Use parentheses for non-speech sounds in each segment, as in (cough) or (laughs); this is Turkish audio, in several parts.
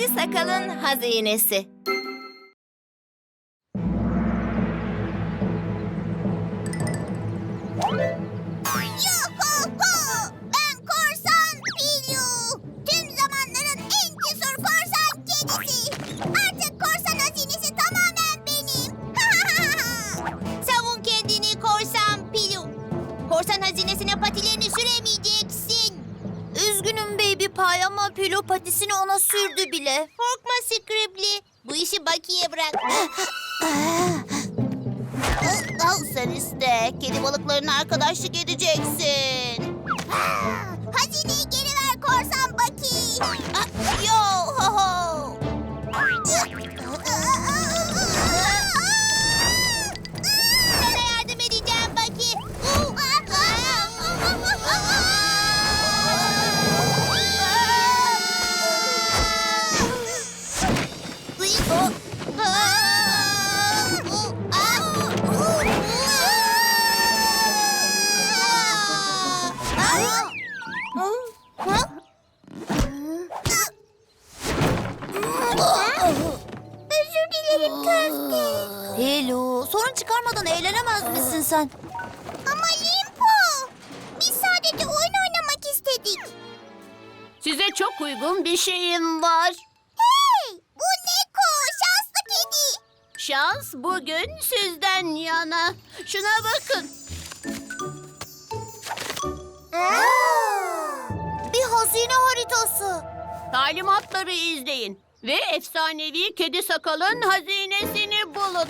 Kedi Sakal'ın hazinesi. Pilo patisini ona sürdü bile. Korkma Scribbly. Bu işi Bucky'ye bırak. (gasps) Al sen iste. Kedi balıklarına arkadaşlık edeceksin. Pilo, sorun çıkarmadan eğlenemez misin sen? Ama Limpo, biz sadece oyun oynamak istedik. Size çok uygun bir şeyim var. Şans bugün sizden yana. Şuna bakın. Bir hazine haritası. Talimatları izleyin. Ve efsanevi kedi sakalın hazinesini bulun.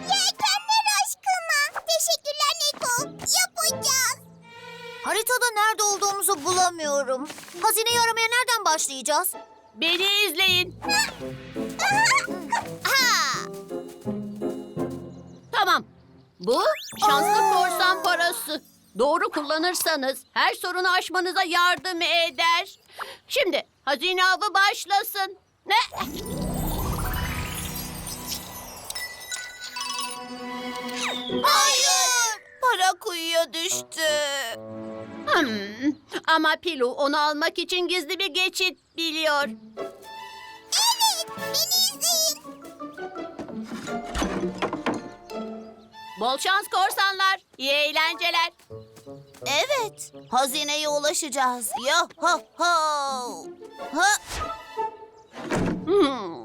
Yelkenler aşkına. Teşekkürler Neko, yapacağız. Haritada nerede olduğumuzu bulamıyorum. Hazineyi aramaya nereden başlayacağız? Beni izleyin. Ha, Bu şanslı korsan parası. Doğru kullanırsanız her sorunu aşmanıza yardım eder. Şimdi hazine avı başlasın. Ne? hayır. Para kuyuya düştü. Hmm. Ama Pilu onu almak için gizli bir geçit biliyor. Evet, beni izleyin. Bol şans korsanlar. İyi eğlenceler. Evet, hazineye ulaşacağız. Yo ho ho. Ha, Hmm.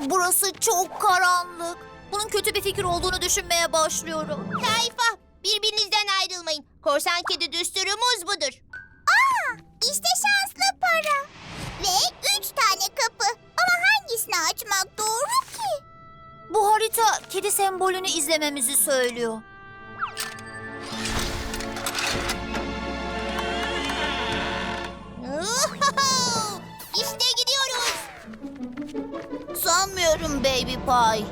Burası çok karanlık. Bunun kötü bir fikir olduğunu düşünmeye başlıyorum. Tayfa, birbirinizden ayrılmayın. Korsan kedi düsturumuz budur. Aa, işte şanslı para. Ve üç tane kapı. Ama hangisini açmak doğru? Bu harita kedi sembolünü izlememizi söylüyor. (laughs) işte gidiyoruz. Sanmıyorum Baby Pie.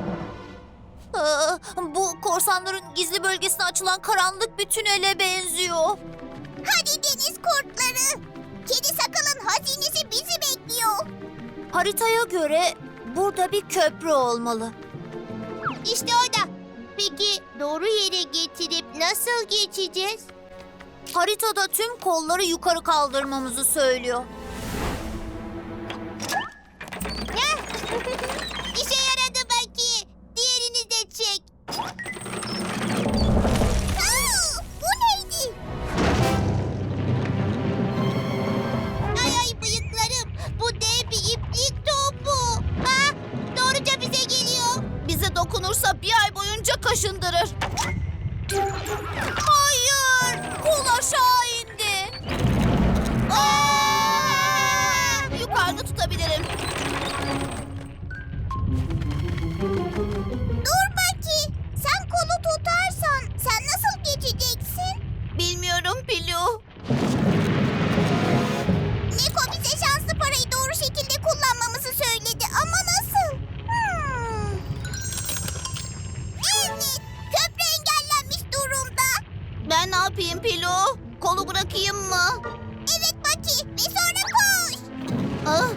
Aa, bu korsanların gizli bölgesine açılan karanlık bir tünele benziyor. Hadi deniz kurtları. Kedi sakalın hazinesi bizi bekliyor. Haritaya göre burada bir köprü olmalı. İşte orada. Peki doğru yere getirip nasıl geçeceğiz? Haritada tüm kolları yukarı kaldırmamızı söylüyor. ederim. Dur Baki. Sen kolu tutarsan sen nasıl geçeceksin? Bilmiyorum Pilu. Niko bize şanslı parayı doğru şekilde kullanmamızı söyledi ama nasıl? Hmm. Evet, köprü engellenmiş durumda. Ben ne yapayım Pilu? Kolu bırakayım mı? Evet Baki ve sonra koş. Ah,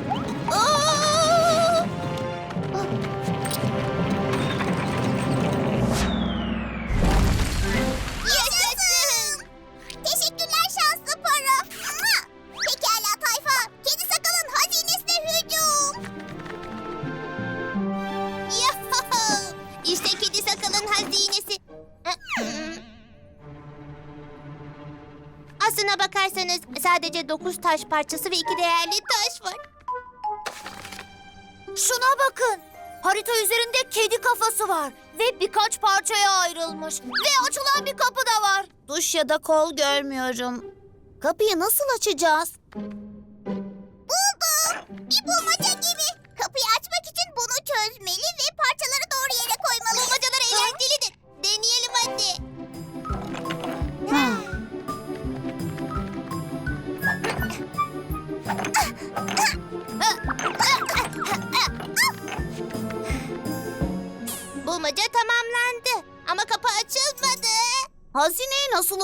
sadece dokuz taş parçası ve iki değerli taş var. Şuna bakın. Harita üzerinde kedi kafası var. Ve birkaç parçaya ayrılmış. Ve açılan bir kapı da var. Duş ya da kol görmüyorum. Kapıyı nasıl açacağız?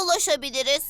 Ulaşabiliriz?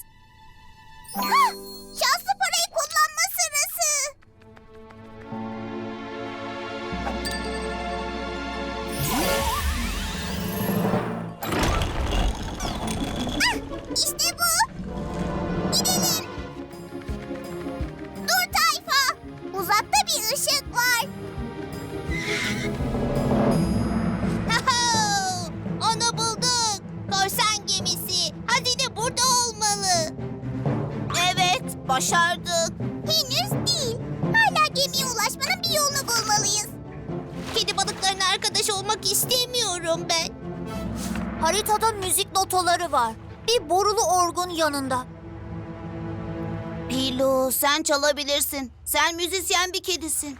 İstemiyorum ben. Haritada müzik notaları var. Bir borulu orgun yanında. Pilo, sen çalabilirsin. Sen müzisyen bir kedisin.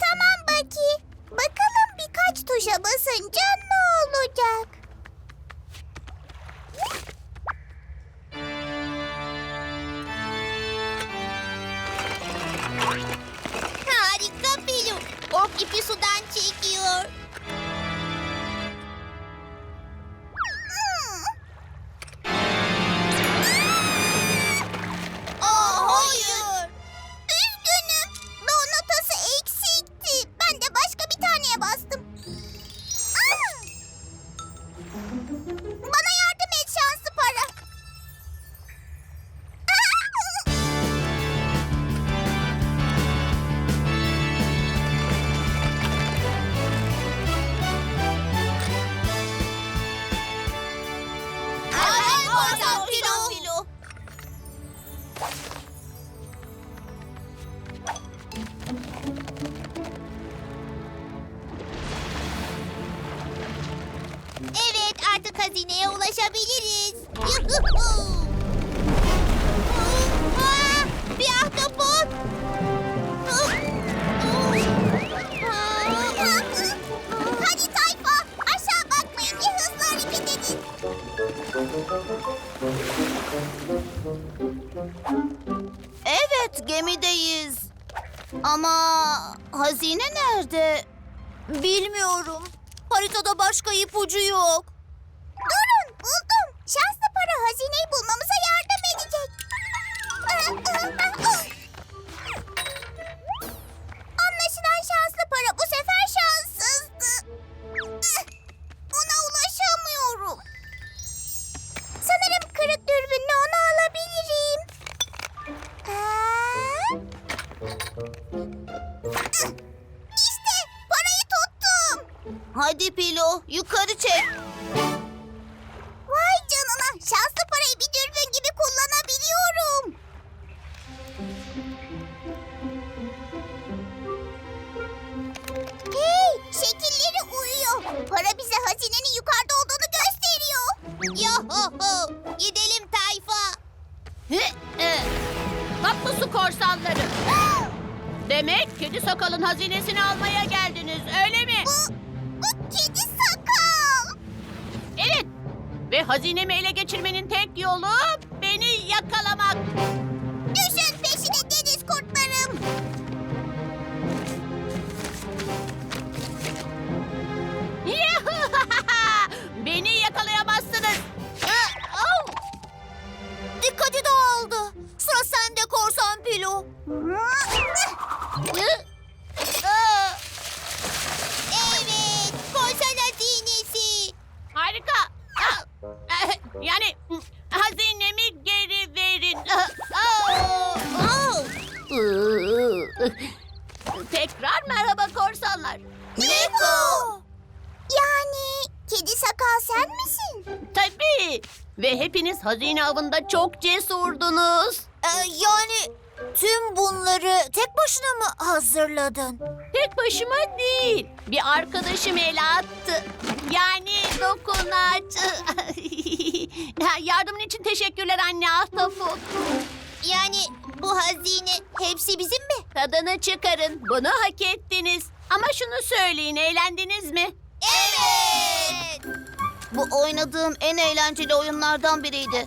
Tamam Baki. Bakalım birkaç tuşa basınca ne olacak? Harika Pilu. Ork ipi sudan çekiyor. Artık hazineye ulaşabiliriz. Yuhuhu! Bir ahtapot. Hadi tayfa, aşağı bakmayın. Bir hızlı hareket edin. Evet, gemideyiz. Ama hazine nerede? Bilmiyorum. Haritada başka ipucu yok. Durun, buldum. Şanslı para hazineyi bulmamıza yardım edecek. Anlaşılan şanslı para bu sefer şanssızdı. Ona ulaşamıyorum. Sanırım kırık dürbünle onu alabilirim. İşte parayı tuttum. Hadi Pilo, yukarı çek. Bir dürbün gibi kullanabiliyorum. Hey şekilleri uyuyor. Para bize hazinenin yukarıda olduğunu gösteriyor. Yohoho gidelim tayfa. Tatlı su korsanları. Demek kedi sakalın hazinesini almaya geldiniz öyle mi? Bu Ve hazinemi ele geçirmenin tek yolu beni yakalamak. Hazinemi geri verin. Tekrar merhaba korsanlar. Niko. Yani kedi sakal sen misin? Tabii. Ve hepiniz hazine avında çok cesurdunuz. Ee, yani tüm bunları tek başına mı hazırladın? Tek başıma değil. Bir arkadaşım el attı. Yani dokunaç. (laughs) Yardımın için teşekkürler anne Ahtapot. Yani bu hazine hepsi bizim mi? Tadını çıkarın. Bunu hak ettiniz. Ama şunu söyleyin, eğlendiniz mi? Evet. Bu oynadığım en eğlenceli oyunlardan biriydi.